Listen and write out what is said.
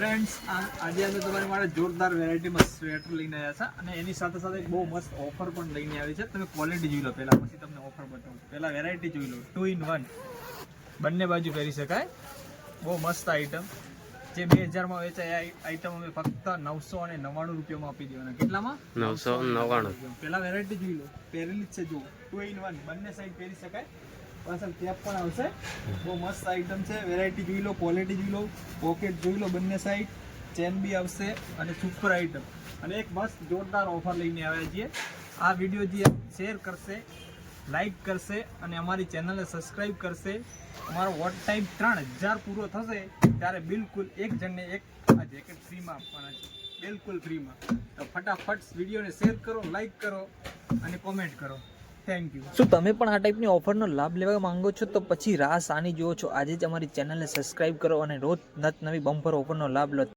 Friends આજે અમે તમારી માટે જોરદાર વેરાયટીમાં સ્વેટર લઈને આવ્યા છે અને એની સાથે સાથે એક બહુ મસ્ત ઓફર પણ લઈને આવી છે. તમે ક્વોલિટી જોઈ લો પહેલા પછી તમને ઓફર બતાવું. પહેલાં વેરાયટી જોઈ લો. ટુ ઇન વન બંને બાજુ પહેરી શકાય. બહુ મસ્ત આઈટમ જે બે હજારમાં વેચાય એ આઈટમ અમે ફક્ત નવસો અને નવ્વાણું રૂપિયામાં આપી દેવાના. કેટલામાં? નવસો નવ્વાણું. પહેલાં વેરાયટી જોઈ લો. પહેરેલી જ છે જો ટુ ઇન વન બંને સાઈડ પહેરી શકાય. પાછળ કેપ પણ આવશે. બહુ મસ્ત આઈટમ છે. વેરાયટી જોઈ લો ક્વોલિટી જોઈ લો પોકેટ જોઈ લો બંને સાઈડ ચેન બી આવશે અને સુપર આઈટમ અને એક મસ્ત જોરદાર ઓફર લઈને આવ્યા છીએ. આ વીડિયો જે શેર કરશે લાઈક કરશે અને અમારી ચેનલને સબસ્ક્રાઈબ કરશે. અમારો વોટ ટાઈમ ત્રણ હજાર પૂરો થશે ત્યારે બિલકુલ એક જણને એક આ જેકેટ ફ્રીમાં આપવાના છે. બિલકુલ ફ્રીમાં તો ફટાફટ વિડીયોને શેર કરો લાઈક કરો અને કોમેન્ટ કરો. થેન્ક યુ શું તમે પણ આ ટાઈપની ઓફરનો લાભ લેવા માંગો છો? તો પછી રાહ સાની જુઓ છો. આજે જ અમારી ચેનલને સબસ્ક્રાઇબ કરો અને રોજ નત નવી બમ્પર ઓફરનો લાભ લો.